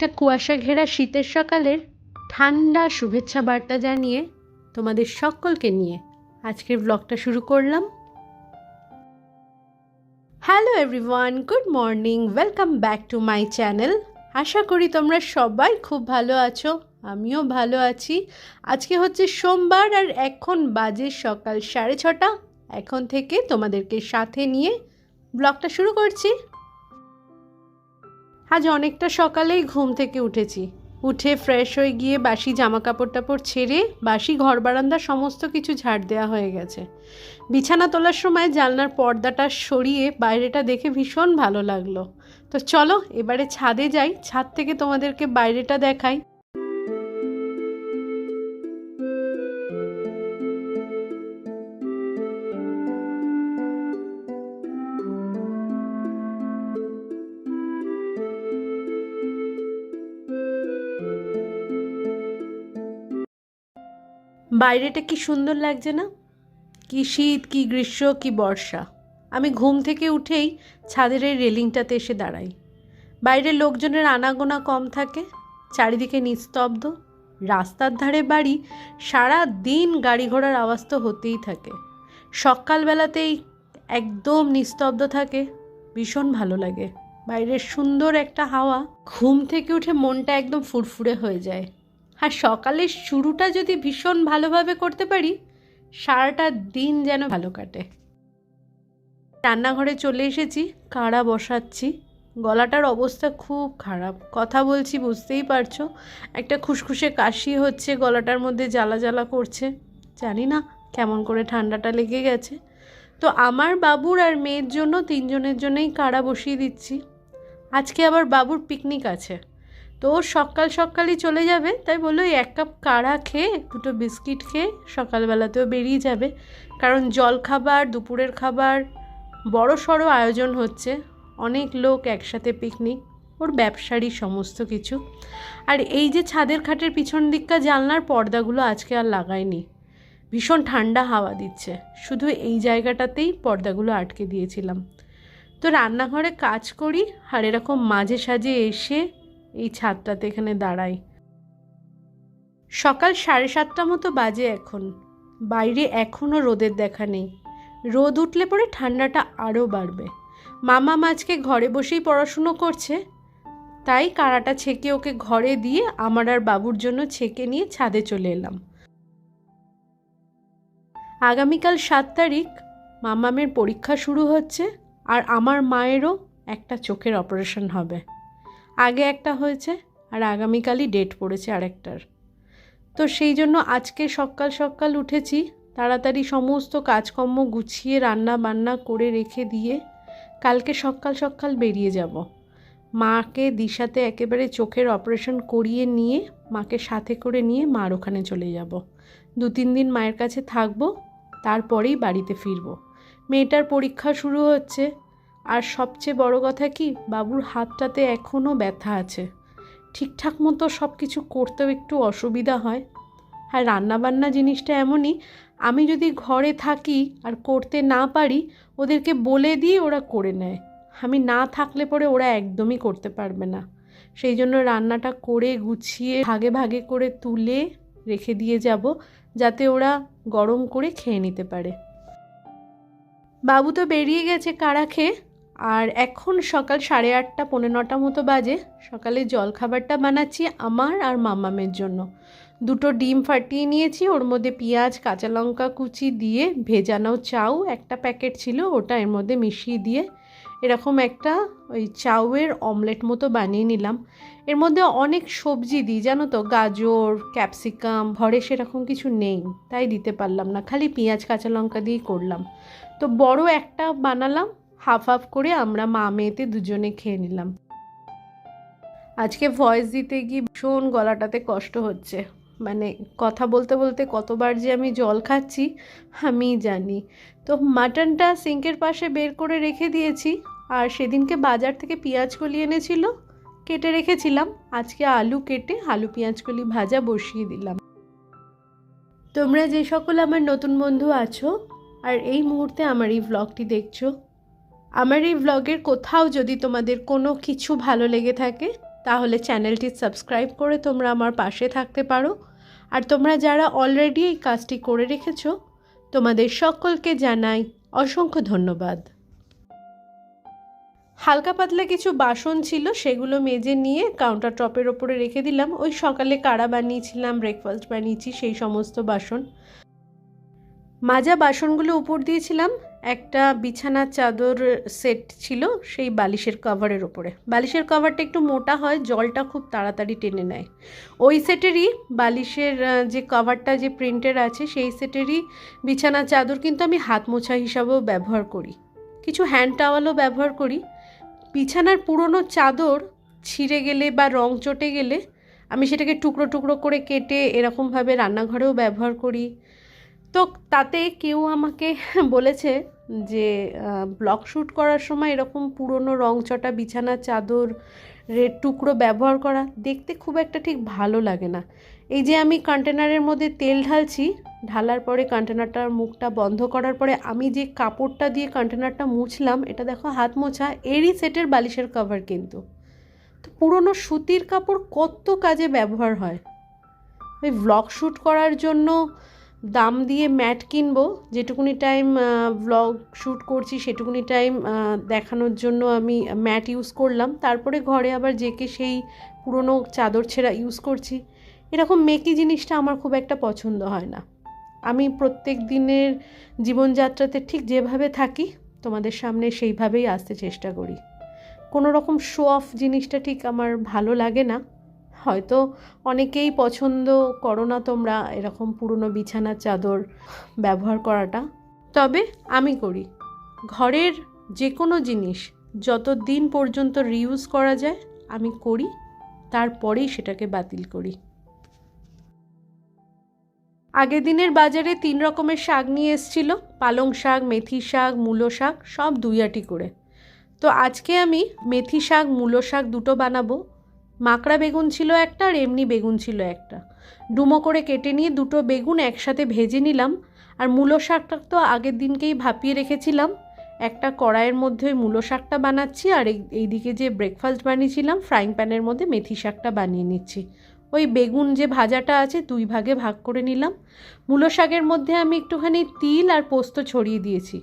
একটা কুয়াশা ঘেরা শীতের সকালের ঠান্ডা শুভেচ্ছা বার্তা জানিয়ে তোমাদের সকলকে নিয়ে আজকের ব্লগটা শুরু করলাম। Hello everyone good morning welcome back to my channel আশা করি তোমরা সবাই খুব ভালো আছো, আমিও ভালো আছি। আজকে হচ্ছে সোমবার আর এখন বাজে সকাল সাড়ে ছটা। এখন থেকে তোমাদেরকে সাথে নিয়ে ব্লগটা শুরু করছি। আজ অনেকটা সকালেই ঘুম থেকে উঠেছি। উঠে ফ্রেশ হয়ে গিয়ে বাসি জামা কাপড় টাপড় ছেড়ে বাসি ঘর বারান্দা সমস্ত কিছু ঝাড় দেওয়া হয়ে গেছে। বিছানা তোলার সময় জানলার পর্দাটা সরিয়ে বাইরেটা দেখে ভীষণ ভালো লাগল। তো চলো, এবারে ছাদে যাই। ছাদ থেকে তোমাদেরকে বাইরেটা দেখাই। বাইরেটা কি সুন্দর লাগছে না? কি শীত, কি গ্রীষ্ম, কি বর্ষা। আমি ঘুম থেকে উঠেই ছাদের এই রেলিংটাতে এসে দাঁড়াই। বাইরের লোকজনের আনাগোনা কম থাকে, চারিদিকে নিস্তব্ধ। রাস্তার ধারে বাড়ি, সারা দিন গাড়ি ঘোড়ার আওয়াজ তো হতেই থাকে। সকালবেলাতেই একদম নিস্তব্ধ থাকে, ভীষণ ভালো লাগে। বাইরের সুন্দর একটা হাওয়া, ঘুম থেকে উঠে মনটা একদম ফুরফুরে হয়ে যায়। আর সকালের শুরুটা যদি ভীষণ ভালোভাবে করতে পারি, সারাটা দিন যেন ভালো কাটে। রান্নাঘরে চলে এসেছি, কাড়া বসাচ্ছি। গলাটার অবস্থা খুব খারাপ। কথা বলছি, বুঝতেই পারছ। একটা খুসখুসে কাশি হচ্ছে, গলাটার মধ্যে জ্বালা জ্বালা করছে। জানি না কেমন করে ঠান্ডাটা লেগে গেছে। তো আমার বাবুর আর মেয়ের জন্য তিনজনের জন্যই কাড়া বসিয়ে দিচ্ছি। আজকে আবার বাবুর পিকনিক আছে। তো ও সকাল সকালই চলে যাবে। তাই বলল এক কাপ কাড়া খেয়ে, দুটো বিস্কিট খেয়ে সকালবেলাতেও বেরিয়ে যাবে। কারণ জল খাবার দুপুরের খাবার বড় সড়ো আয়োজন হচ্ছে। অনেক লোক একসাথে পিকনিক ওর ব্যবসারই সমস্ত কিছু। আর এই যে ছাদের খাটের পিছন দিককার জানলার পর্দাগুলো আজকে আর লাগায়নি। ভীষণ ঠান্ডা হাওয়া দিচ্ছে। শুধু এই জায়গাটাতেই পর্দাগুলো আটকে দিয়েছিলাম। তো রান্নাঘরে কাজ করি, আর এরকম মাঝে সাঝে এসে এই ছাদটাতে এখানে দাঁড়াই। সকাল সাড়ে সাতটা মতো বাজে এখন। বাইরে এখনও রোদের দেখা নেই। রোদ উঠলে পরে ঠান্ডাটা আরও বাড়বে। মামা মাঝকে ঘরে বসেই পড়াশুনো করছে। তাই কারাটা ছেঁকে ওকে ঘরে দিয়ে আমার আর বাবুর জন্য ছেঁকে নিয়ে ছাদে চলে এলাম। আগামীকাল সাত তারিখ, মামামের পরীক্ষা শুরু হচ্ছে আর আমার মায়েরও একটা চোখের অপারেশন হবে। আগে একটা হয়েছে আর আগামীকালই ডেট পড়েছে আরেকটার। তো সেই জন্য আজকে সকাল সকাল উঠেছি, তাড়াতাড়ি সমস্ত কাজকর্ম গুছিয়ে রান্না বান্না করে রেখে দিয়ে কালকে সকাল সকাল বেরিয়ে যাব। মাকে দিশাতে একেবারে চোখের অপারেশন করিয়ে নিয়ে, মাকে সাথে করে নিয়ে মার ওখানে চলে যাব। দু তিন দিন মায়ের কাছে থাকব, তারপরেই বাড়িতে ফিরবো। মেয়েটার পরীক্ষা শুরু হচ্ছে আর সবচেয়ে বড় কথা কি, বাবুর হাতটাতে এখনও ব্যথা আছে। ঠিকঠাক মতো সব কিছু করতেও একটু অসুবিধা হয়। আর রান্নাবান্না জিনিসটা এমনই, আমি যদি ঘরে থাকি আর করতে না পারি, ওদেরকে বলে দিই ওরা করে নেয়। আমি না থাকলে পরে ওরা একদমই করতে পারবে না। সেই জন্য রান্নাটা করে গুছিয়ে ভাগে ভাগে করে তুলে রেখে দিয়ে যাব, যাতে ওরা গরম করে খেয়ে নিতে পারে। বাবু তো বেরিয়ে গেছে কারা খেয়ে? আর এখন সকাল সাড়ে আটটা, পৌনে নটা মতো বাজে। সকালে জল খাবারটা বানাচ্ছি আমার আর মামামের জন্য। দুটো ডিম ফাটিয়ে নিয়েছি, ওর মধ্যে পেঁয়াজ, কাঁচা লঙ্কা কুচি দিয়ে ভেজানো চাউ একটা প্যাকেট ছিল, ওটা এর মধ্যে মিশিয়ে দিয়ে এরকম একটা ওই চাউয়ের অমলেট মতো বানিয়ে নিলাম। এর মধ্যে অনেক সবজি দিই, জানো তো, গাজর, ক্যাপসিকাম, ঘরে সেরকম কিছু নেই, তাই দিতে পারলাম না, খালি পেঁয়াজ, কাঁচা লঙ্কা দিয়েই করলাম। তো বড় একটা বানালাম হাফ হাফ করে আমরা মা মেয়েতে দুজনে খেয়ে নিলাম। আজকে ভয়েস দিতে গিয়ে ভীষণ গলাটাতে কষ্ট হচ্ছে। মানে কথা বলতে বলতে কতবার যে আমি জল খাচ্ছি আমি জানি। তো মাটনটা সিঙ্কের পাশে বের করে রেখে দিয়েছি। আর সেদিনকে বাজার থেকে পেঁয়াজ কলি এনেছিল, কেটে রেখেছিলাম। আজকে আলু কেটে আলু পেঁয়াজ কলি ভাজা বসিয়ে দিলাম। তোমরা যে সকল আমার নতুন বন্ধু আছো, আর এই মুহূর্তে আমার এই ভ্লগটি দেখছ আমার এই ভ্লগের কোথাও যদি তোমাদের কোনো কিছু ভালো লেগে থাকে, তাহলে চ্যানেলটি সাবস্ক্রাইব করে তোমরা আমার পাশে থাকতে পারো। আর তোমরা যারা অলরেডি এই কাজটি করে রেখেছো, তোমাদের সকলকে জানাই অসংখ্য ধন্যবাদ। হালকা পাতলা কিছু বাসন ছিল, সেগুলো মেজে নিয়ে কাউন্টার টপের ওপরে রেখে দিলাম। ওই সকালে কাড়া বানিয়েছিলাম ব্রেকফাস্ট বানিয়েছি, সেই সমস্ত বাসন। মাজা বাসনগুলো উপর দিয়েছিলাম। একটা বিছানার চাদর সেট ছিল সেই বালিশের কভারের ওপরে বালিশের কভারটা একটু মোটা হয়, জলটা খুব তাড়াতাড়ি টেনে নেয়। ওই সেটেরই বালিশের যে কভারটা, যে প্রিন্টের আছে, সেই সেটেরই বিছানার চাদর কিন্তু আমি হাত মোছা হিসাবেও ব্যবহার করি। কিছু হ্যান্ড টাওয়ালও ব্যবহার করি। বিছানার পুরনো চাদর ছিঁড়ে গেলে বা রং চটে গেলে আমি সেটাকে টুকরো টুকরো করে কেটে এরকমভাবে রান্নাঘরেও ব্যবহার করি। তো তাতে কেউ আমাকে বলেছে যে ব্লগ শ্যুট করার সময় এরকম পুরনো রং চটা বিছানার চাদর রেড টুকরো ব্যবহার করা দেখতে খুব একটা ঠিক ভালো লাগে না। এই যে আমি কন্টেনারের মধ্যে তেল ঢালছি, ঢালার পরে কন্টেনারটার মুখটা বন্ধ করার পরে আমি যে কাপড়টা দিয়ে কন্টেনারটা মুছলাম, এটা দেখো হাত মোছা, এরই সেটের বালিশের কভার কিন্তু। তো পুরনো সুতির কাপড় কত কাজে ব্যবহার হয়? ওই ভ্লগ শ্যুট করার জন্য দাম দিয়ে ম্যাট কিনবো, যেটুকুনি টাইম ভ্লগ শ্যুট করছি সেটুকুনি টাইম দেখানোর জন্য আমি ম্যাট ইউজ করলাম। তারপরে ঘরে আবার জেকে সেই পুরনো চাদর ছেঁড়া ইউজ করছি। এরকম মেকি জিনিসটা আমার খুব একটা পছন্দ হয় না। আমি প্রত্যেক দিনের জীবনযাত্রাতে ঠিক যেভাবে থাকি, তোমাদের সামনে সেইভাবেই আসতে চেষ্টা করি। কোনো রকম শো অফ জিনিসটা ঠিক আমার ভালো লাগে না। হয়তো অনেকেই পছন্দ করো না তোমরা এরকম পুরনো বিছানার চাদর ব্যবহার করাটা। তবে আমি করি। ঘরের যে কোনো জিনিস যত দিন পর্যন্ত রিউজ করা যায়, আমি করি, তারপরেই সেটাকে বাতিল করি। আগের দিনের বাজারে তিন রকমের শাক নিয়ে এসেছিল। পালং শাক, মেথি শাক, মূলো শাক, সব দুই আটি করে। তো আজকে আমি মেথি শাক, মূলো শাক দুটো বানাবো। মাকড়া বেগুন ছিল একটা আর এমনি বেগুন ছিল একটা। ডুমো করে কেটে নিয়ে দুটো বেগুন একসাথে ভেজে নিলাম। আর মূলো শাকটা তো আগের দিনকেই ভাপিয়ে রেখেছিলাম। একটা কড়াইয়ের মধ্যে ওই মূলো শাকটা বানাচ্ছি আর এই, এইদিকে যে ব্রেকফাস্ট বানিয়েছিলাম ফ্রাইং প্যানের মধ্যে মেথি শাকটা বানিয়ে নিচ্ছি। ওই বেগুন যে ভাজাটা আছে দুই ভাগে ভাগ করে নিলাম। মূলো শাকের মধ্যে আমি একটুখানি তিল আর পোস্ত ছড়িয়ে দিয়েছি।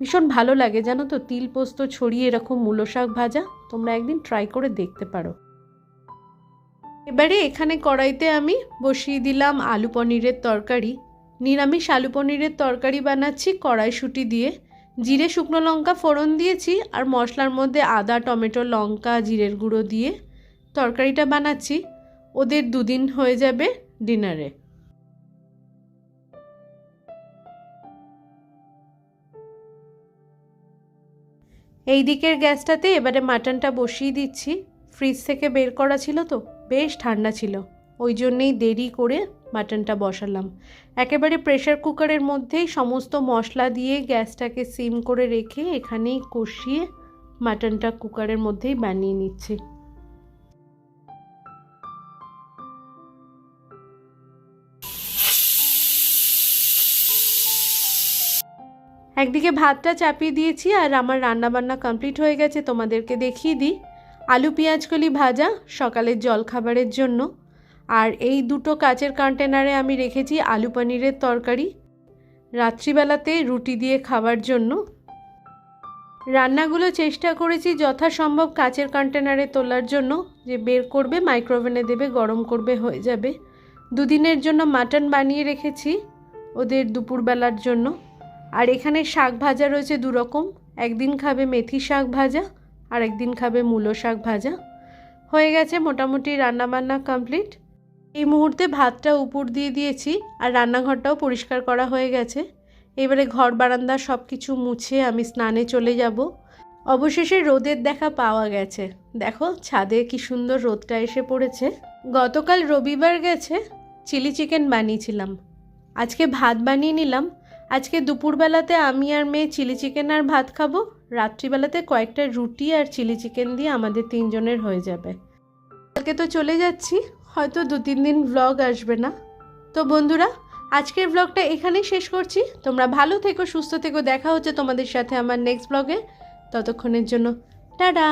ভীষণ ভালো লাগে জানো তো, তিল পোস্ত ছড়িয়ে এরকম মূলো শাক ভাজা। তোমরা একদিন ট্রাই করে দেখতে পারো। এবারে এখানে কড়াইতে আমি বসিয়ে দিলাম আলু পনিরের তরকারি। নিরামিষ আলু পনিরের তরকারি বানাচ্ছি কড়াইশুঁটি দিয়ে। জিরে, শুকনো লঙ্কা ফোড়ন দিয়েছি আর মশলার মধ্যে আদা, টমেটো, লঙ্কা, জিরের গুঁড়ো দিয়ে তরকারিটা বানাচ্ছি। ওদের দুদিন হয়ে যাবে ডিনারে। এই দিকের গ্যাসটাতে এবারে মাটনটা বসিয়ে দিচ্ছি। ফ্রিজ থেকে বের করা ছিল তো। বেশ ঠান্ডা ছিল। ওই জন্যেই দেরি করে মাটনটা বসালাম। একেবারে প্রেশার কুকারের মধ্যেই সমস্ত মশলা দিয়ে গ্যাসটাকে সিম করে রেখে এখানেই কষিয়ে মাটনটা কুকারের মধ্যেই বানিয়ে নিচ্ছি। একদিকে ভাতটা চাপিয়ে দিয়েছি আর আমার রান্নাবান্না কমপ্লিট হয়ে গেছে, তোমাদেরকে দেখিয়ে দিই। আলু পেঁয়াজকলি ভাজা সকালের জলখাবারের জন্য। আর এই দুটো কাচের কন্টেনারে আমি রেখেছি আলু পনিরের তরকারি। রাত্রিবেলাতে রুটি দিয়ে খাওয়ার জন্য। রান্নাগুলো চেষ্টা করেছি যথাসম্ভব কাচের কন্টেনারে তোলার জন্য। যে বের করবে মাইক্রোওভেনে দেবে, গরম করবে, হয়ে যাবে। দুদিনের জন্য মাটন বানিয়ে রেখেছি ওদের দুপুরবেলার জন্য। আর এখানে শাক ভাজা রয়েছে দুরকম। একদিন খাবে মেথি শাক ভাজা আর একদিন খাবে মূলো শাক ভাজা। হয়ে গেছে মোটামুটি রান্নাবান্না কমপ্লিট। এই মুহূর্তে ভাতটা উপর দিয়ে দিয়েছি আর রান্নাঘরটাও পরিষ্কার করা হয়ে গেছে। এবারে ঘর বারান্দা সব কিছু মুছে আমি স্নানে চলে যাব। অবশেষে রোদের দেখা পাওয়া গেছে। দেখো ছাদে কি সুন্দর রোদটা এসে পড়েছে। গতকাল রবিবার গেছে, চিলি চিকেন বানিয়েছিলাম। আজকে ভাত বানিয়ে নিলাম। আজকে দুপুরবেলাতে আমি আর মেয়ে চিলি চিকেন আর ভাত খাব। রাত্রিবেলাতে কয়েকটা রুটি আর চিলি চিকেন দিয়ে আমাদের তিনজনের হয়ে যাবে। কালকে তো চলে যাচ্ছি, হয়তো দু তিন দিন ব্লগ আসবে না। তো বন্ধুরা, আজকের ব্লগটা এখানেই শেষ করছি। তোমরা ভালো থেকো, সুস্থ থেকো, দেখা হচ্ছে তোমাদের সাথে আমার নেক্সট ব্লগে ততক্ষণের জন্য, টাটা!